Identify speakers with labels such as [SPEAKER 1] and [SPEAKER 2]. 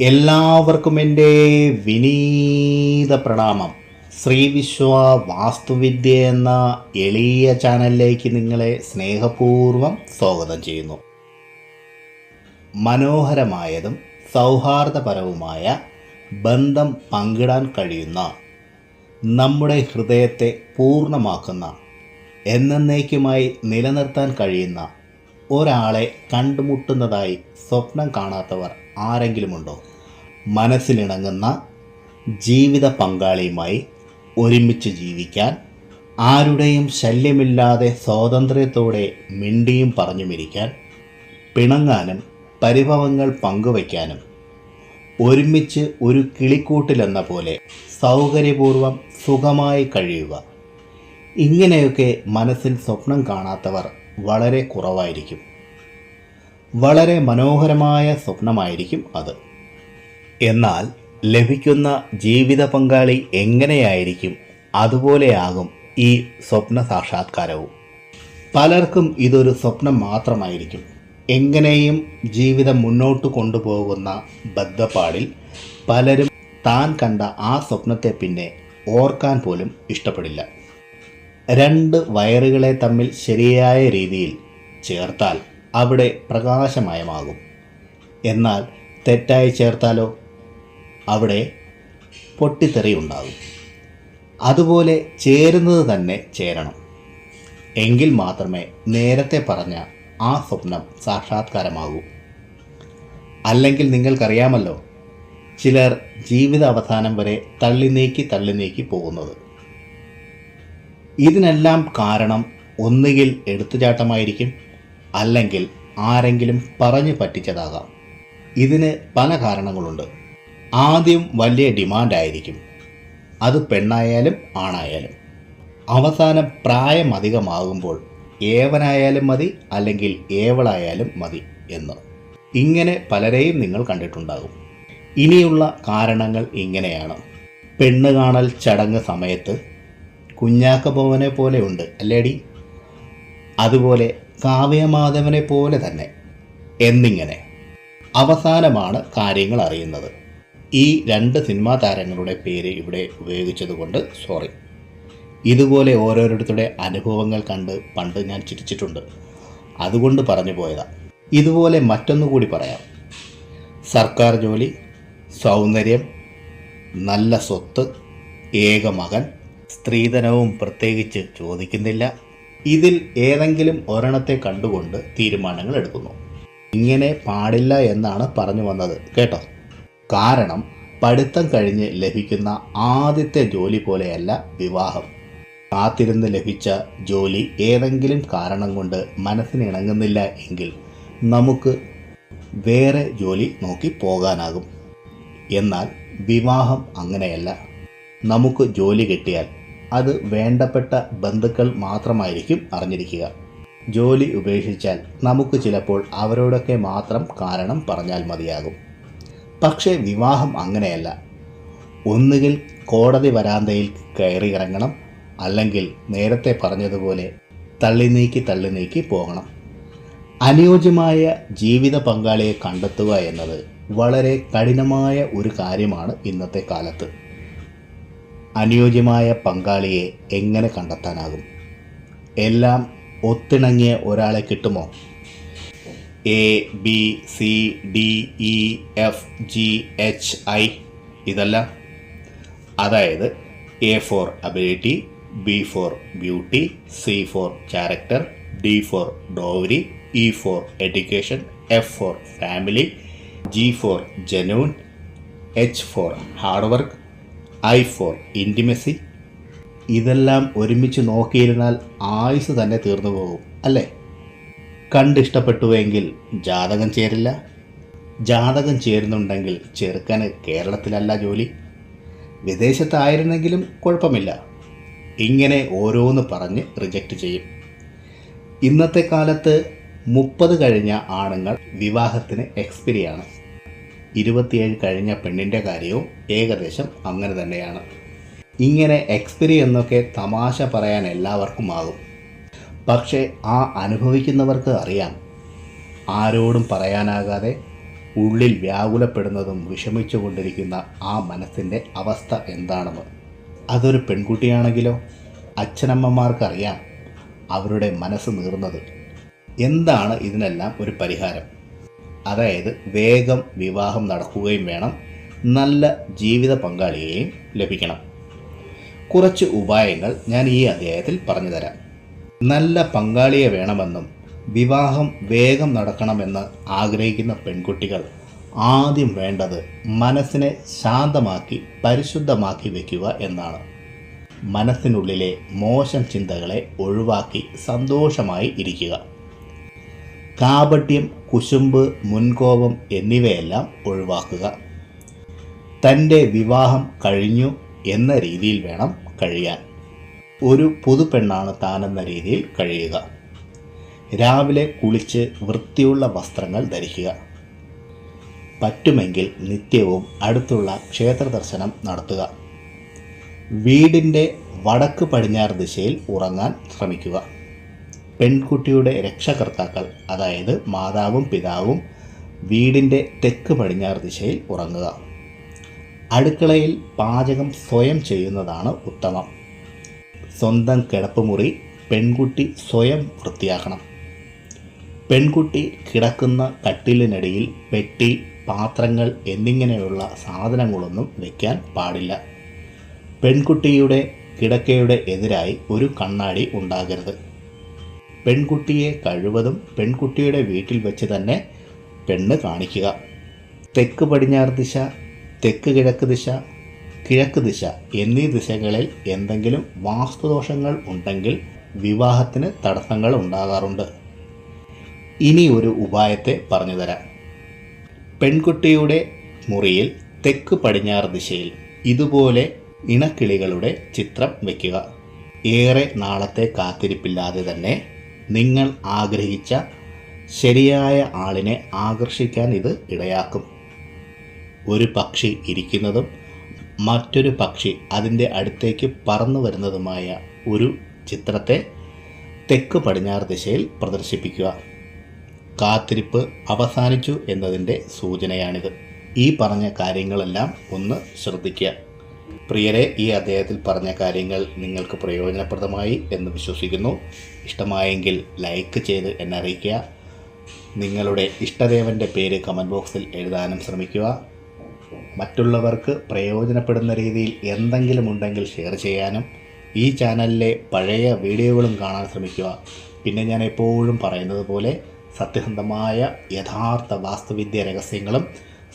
[SPEAKER 1] എല്ലാവർക്കും എന്റെ വിനീത പ്രണാമം. ശ്രീ വിശ്വ വാസ്തുവിദ്യ എന്ന എളിയ ചാനലിലേക്ക് നിങ്ങളെ സ്നേഹപൂർവം സ്വാഗതം ചെയ്യുന്നു. മനോഹരമായതും സൗഹാർദ്ദപരവുമായ ബന്ധം പങ്കിടാൻ കഴിയുന്ന നമ്മുടെ ഹൃദയത്തെ പൂർണമാക്കുന്ന എന്നേക്കുമായി നിലനിർത്താൻ കഴിയുന്ന ഒരാളെ കണ്ടുമുട്ടുന്നതായി സ്വപ്നം കാണാത്തവർ ആരെങ്കിലുമുണ്ടോ? മനസ്സിലിണങ്ങുന്ന ജീവിത പങ്കാളിയുമായി ഒരുമിച്ച് ജീവിക്കാൻ ആരുടെയും ശല്യമില്ലാതെ സ്വാതന്ത്ര്യത്തോടെ മിണ്ടിയും പറഞ്ഞുമിരിക്കാൻ പിണങ്ങാനും പരിഭവങ്ങൾ പങ്കുവയ്ക്കാനും ഒരുമിച്ച് ഒരു കിളിക്കൂട്ടിലെന്ന പോലെ സൗകര്യപൂർവം സുഖമായി കഴിയുക. ഇങ്ങനെയൊക്കെ മനസ്സിൽ സ്വപ്നം കാണാത്തവർ വളരെ കുറവായിരിക്കും. വളരെ മനോഹരമായ സ്വപ്നമായിരിക്കും അത്. എന്നാൽ ലഭിക്കുന്ന ജീവിത പങ്കാളി എങ്ങനെയായിരിക്കും? അതുപോലെയാകും ഈ സ്വപ്ന സാക്ഷാത്കാരവും. പലർക്കും ഇതൊരു സ്വപ്നം മാത്രമായിരിക്കും. എങ്ങനെയും ജീവിതം മുന്നോട്ട് കൊണ്ടുപോകുന്ന ബദ്ധപ്പാടിൽ പലരും താൻ കണ്ട ആ സ്വപ്നത്തെ പിന്നെ ഓർക്കാൻ പോലും ഇഷ്ടപ്പെടില്ല. രണ്ട് വയറുകളെ തമ്മിൽ ശരിയായ രീതിയിൽ ചേർത്താൽ അവിടെ പ്രകാശമയമാകും. എന്നാൽ തെറ്റായി ചേർത്താലോ? അവിടെ പൊട്ടിത്തെറി ഉണ്ടാകും. അതുപോലെ ചേരുന്നത് തന്നെ ചേരണം. എങ്കിൽ മാത്രമേ നേരത്തെ പറഞ്ഞ ആ സ്വപ്നം സാക്ഷാത്കാരമാകൂ. അല്ലെങ്കിൽ നിങ്ങൾക്കറിയാമല്ലോ ചിലർ ജീവിത അവസാനം വരെ തള്ളി നീക്കി തള്ളി നീക്കി പോകുന്നത്. ഇതിനെല്ലാം കാരണം ഒന്നുകിൽ എടുത്തുചാട്ടമായിരിക്കും അല്ലെങ്കിൽ ആരെങ്കിലും പറഞ്ഞു പറ്റിച്ചതാകാം. ഇതിന് പല കാരണങ്ങളുണ്ട്. ആദ്യം വലിയ ഡിമാൻഡായിരിക്കും. അത് പെണ്ണായാലും ആണായാലും. അവസാനം പ്രായം അധികമാകുമ്പോൾ ഏവനായാലും മതി അല്ലെങ്കിൽ ഏവളായാലും മതി എന്ന്. ഇങ്ങനെ പലരെയും നിങ്ങൾ കണ്ടിട്ടുണ്ടാകും. ഇനിയുള്ള കാരണങ്ങൾ ഇങ്ങനെയാണ്. പെണ്ണ് കാണൽ ചടങ്ങ് സമയത്ത് കുഞ്ഞാക്ക ഭവനെ പോലെയുണ്ട് അല്ലേടി? അതുപോലെ കാവ്യമാധവനെ പോലെ തന്നെ എന്നിങ്ങനെ അവസാനമാണ് കാര്യങ്ങൾ അറിയുന്നത്. ഈ രണ്ട് സിനിമാ താരങ്ങളുടെ പേര് ഇവിടെ ഉപയോഗിച്ചതുകൊണ്ട് സോറി. ഇതുപോലെ ഓരോരുത്തരുടെ അനുഭവങ്ങൾ കണ്ട് പണ്ട് ഞാൻ ചിരിച്ചിട്ടുണ്ട്. അതുകൊണ്ട് പറഞ്ഞു പോയതാണ് ഇതുപോലെ മറ്റൊന്നുകൂടി പറയാം. സർക്കാർ ജോലി സൗന്ദര്യം നല്ല സ്വത്ത് ഏകമകൻ സ്ത്രീധനവും പ്രത്യേകിച്ച് ചോദിക്കുന്നില്ല. ഇതിൽ ഏതെങ്കിലും ഒരെണ്ണത്തെ കണ്ടുകൊണ്ട് തീരുമാനങ്ങൾ എടുക്കുന്നു. ഇങ്ങനെ പാടില്ല എന്നാണ് പറഞ്ഞു വന്നത് കേട്ടോ? കാരണം പഠിത്തം കഴിഞ്ഞ് ലഭിക്കുന്ന ആദ്യത്തെ ജോലി പോലെയല്ല വിവാഹം. കാത്തിരുന്ന് ലഭിച്ച ജോലി ഏതെങ്കിലും കാരണം കൊണ്ട് മനസ്സിന് ഇണങ്ങുന്നില്ല എങ്കിൽ നമുക്ക് വേറെ ജോലി നോക്കി പോകാനാകും. എന്നാൽ വിവാഹം അങ്ങനെയല്ല. നമുക്ക് ജോലി കിട്ടിയാൽ അത് വേണ്ടപ്പെട്ട ബന്ധുക്കൾ മാത്രമായിരിക്കും അറിഞ്ഞിരിക്കുക. ജോലി ഉപേക്ഷിച്ചാൽ നമുക്ക് ചിലപ്പോൾ അവരോടൊക്കെ മാത്രം കാരണം പറഞ്ഞാൽ മതിയാകും. പക്ഷേ വിവാഹം അങ്ങനെയല്ല. ഒന്നുകിൽ കോടതി വരാന്തയിൽ കയറി ഇറങ്ങണം അല്ലെങ്കിൽ നേരത്തെ പറഞ്ഞതുപോലെ തള്ളി നീക്കി തള്ളി നീക്കി പോകണം. അനുയോജ്യമായ ജീവിത പങ്കാളിയെ കണ്ടെത്തുക എന്നത് വളരെ കഠിനമായ ഒരു കാര്യമാണ് ഇന്നത്തെ കാലത്ത്. അനുയോജ്യമായ പങ്കാളിയെ എങ്ങനെ കണ്ടെത്താനാകും? എല്ലാം ഒത്തിണങ്ങിയ ഒരാളെ കിട്ടുമോ? A B C D E F G H I ഇതല്ല. അതായത് A for ability B for beauty C for character D for dowry E for education F for family G for ജനൂൻ H for hard work. I for intimacy ഇതെല്ലാം ഒരുമിച്ച് നോക്കിയിരുന്നാൽ ആയുസ് തന്നെ തീർന്നു പോകും അല്ലേ? കണ്ടിഷ്ടപ്പെട്ടുവെങ്കിൽ ജാതകം ചേരില്ല. ജാതകം ചേരുന്നുണ്ടെങ്കിൽ ചെറുക്കന് കേരളത്തിലല്ല ജോലി. വിദേശത്തായിരുന്നെങ്കിലും കുഴപ്പമില്ല. ഇങ്ങനെ ഓരോന്ന് പറഞ്ഞ് റിജക്റ്റ് ചെയ്യും. ഇന്നത്തെ കാലത്ത് മുപ്പത് കഴിഞ്ഞ ആണുങ്ങൾ വിവാഹത്തിന് എക്സ്പിരിയാണ് ഇരുപത്തിയേഴ് കഴിഞ്ഞ പെണ്ണിന്റെ കാര്യവും ഏകദേശം അങ്ങനെ തന്നെയാണ്. ഇങ്ങനെ എക്സ്പിരി എന്നൊക്കെ തമാശ പറയാൻ എല്ലാവർക്കും ആകും പക്ഷേ ആ അനുഭവിക്കുന്നവർക്ക് അറിയാം. ആരോടും പറയാനാകാതെ ഉള്ളിൽ വ്യാകുലപ്പെടുന്നതും വിഷമിച്ചുകൊണ്ടിരിക്കുന്ന ആ മനസ്സിന്റെ അവസ്ഥ എന്താണെന്ന്. അതൊരു പെൺകുട്ടിയാണെങ്കിലോ? അച്ഛനമ്മമാർക്കറിയാം അവരുടെ മനസ്സ് നീറുന്നത്. എന്താണ് ഇതിനെല്ലാം ഒരു പരിഹാരം? അതായത് വേഗം വിവാഹം നടക്കുകയും വേണം. നല്ല ജീവിത പങ്കാളിയെയും ലഭിക്കണം. കുറച്ച് ഉപായങ്ങൾ ഞാൻ ഈ അധ്യായത്തിൽ പറഞ്ഞു തരാം നല്ല പങ്കാളിയെ വേണമെന്നും വിവാഹം വേഗം നടക്കണമെന്ന് ആഗ്രഹിക്കുന്ന പെൺകുട്ടികൾ ആദ്യം വേണ്ടത് മനസ്സിനെ ശാന്തമാക്കി പരിശുദ്ധമാക്കി വയ്ക്കുക എന്നാണ്. മനസ്സിനുള്ളിലെ മോശം ചിന്തകളെ ഒഴിവാക്കി സന്തോഷമായി ഇരിക്കുക. കാപട്യം കുശുമ്പ് മുൻകോപം എന്നിവയെല്ലാം ഒഴിവാക്കുക. തന്റെ വിവാഹം കഴിഞ്ഞു എന്ന രീതിയിൽ വേണം കഴിയാൻ. ഒരു പുതുപെണ്ണാണ് താനെന്ന രീതിയിൽ കഴിയുക. രാവിലെ കുളിച്ച് വൃത്തിയുള്ള വസ്ത്രങ്ങൾ ധരിക്കുക. പറ്റുമെങ്കിൽ നിത്യവും അടുത്തുള്ള ക്ഷേത്ര ദർശനം നടത്തുക. വീടിന്റെ വടക്ക് പടിഞ്ഞാറ് ദിശയിൽ ഉറങ്ങാൻ ശ്രമിക്കുക. പെൺകുട്ടിയുടെ രക്ഷകർത്താക്കൾ അതായത് മാതാവും പിതാവും വീടിന്റെ തെക്ക് പടിഞ്ഞാറ് ദിശയിൽ ഉറങ്ങുക. അടുക്കളയിൽ പാചകം സ്വയം ചെയ്യുന്നതാണ് ഉത്തമം. സ്വന്തം കിടപ്പുമുറി പെൺകുട്ടി സ്വയം വൃത്തിയാക്കണം. പെൺകുട്ടി കിടക്കുന്ന കട്ടിലിനടിയിൽ പെട്ടി പാത്രങ്ങൾ എന്നിങ്ങനെയുള്ള സാധനങ്ങളൊന്നും വയ്ക്കാൻ പാടില്ല. പെൺകുട്ടിയുടെ കിടക്കയുടെ എതിരായി ഒരു കണ്ണാടി ഉണ്ടാകരുത്. പെൺകുട്ടിയെ കഴിവതും പെൺകുട്ടിയുടെ വീട്ടിൽ വെച്ച് തന്നെ പെണ്ണ് കാണിക്കുക. തെക്ക് പടിഞ്ഞാറ് ദിശ തെക്ക് കിഴക്ക് ദിശ കിഴക്ക് ദിശ എന്നീ ദിശകളിൽ എന്തെങ്കിലും വാസ്തുദോഷങ്ങൾ ഉണ്ടെങ്കിൽ വിവാഹത്തിന് തടസ്സങ്ങൾ ഉണ്ടാകാറുണ്ട്. ഇനി ഒരു ഉപായത്തെ പറഞ്ഞുതരാം. പെൺകുട്ടിയുടെ മുറിയിൽ തെക്ക് പടിഞ്ഞാറ് ദിശയിൽ ഇതുപോലെ ഇണക്കിളികളുടെ ചിത്രം വയ്ക്കുക ഏറെ നാളത്തെ കാത്തിരിപ്പില്ലാതെ തന്നെ നിങ്ങൾ ആഗ്രഹിച്ച ശരിയായ ആളിനെ ആകർഷിക്കാൻ ഇത് ഇടയാക്കും. ഒരു പക്ഷി ഇരിക്കുന്നതും മറ്റൊരു പക്ഷി അതിന്റെ അടുത്തേക്ക് പറന്നു വരുന്നതുമായ ഒരു ചിത്രത്തെ തെക്ക് പടിഞ്ഞാറ് ദിശയിൽ പ്രദർശിപ്പിക്കുക. കാത്തിരിപ്പ് അവസാനിച്ചു എന്നതിന്റെ സൂചനയാണിത്. ഈ പറഞ്ഞ കാര്യങ്ങളെല്ലാം ഒന്ന് ശ്രദ്ധിക്കുക. പ്രിയരെ ഈ അദ്ദേഹത്തിൽ പറഞ്ഞ കാര്യങ്ങൾ നിങ്ങൾക്ക് പ്രയോജനപ്രദമായി എന്ന് വിശ്വസിക്കുന്നു. ഇഷ്ടമായെങ്കിൽ ലൈക്ക് ചെയ്ത് എന്നെ അറിയിക്കുക. നിങ്ങളുടെ ഇഷ്ടദേവന്റെ പേര് കമന്റ് ബോക്സിൽ എഴുതാനും ശ്രമിക്കുക. മറ്റുള്ളവർക്ക് പ്രയോജനപ്പെടുന്ന രീതിയിൽ എന്തെങ്കിലും ഉണ്ടെങ്കിൽ ഷെയർ ചെയ്യാനും ഈ ചാനലിലെ പഴയ വീഡിയോകളും കാണാൻ ശ്രമിക്കുക. പിന്നെ ഞാൻ എപ്പോഴും പറയുന്നത് പോലെ സത്യസന്ധമായ യഥാർത്ഥ വാസ്തുവിദ്യ രഹസ്യങ്ങളും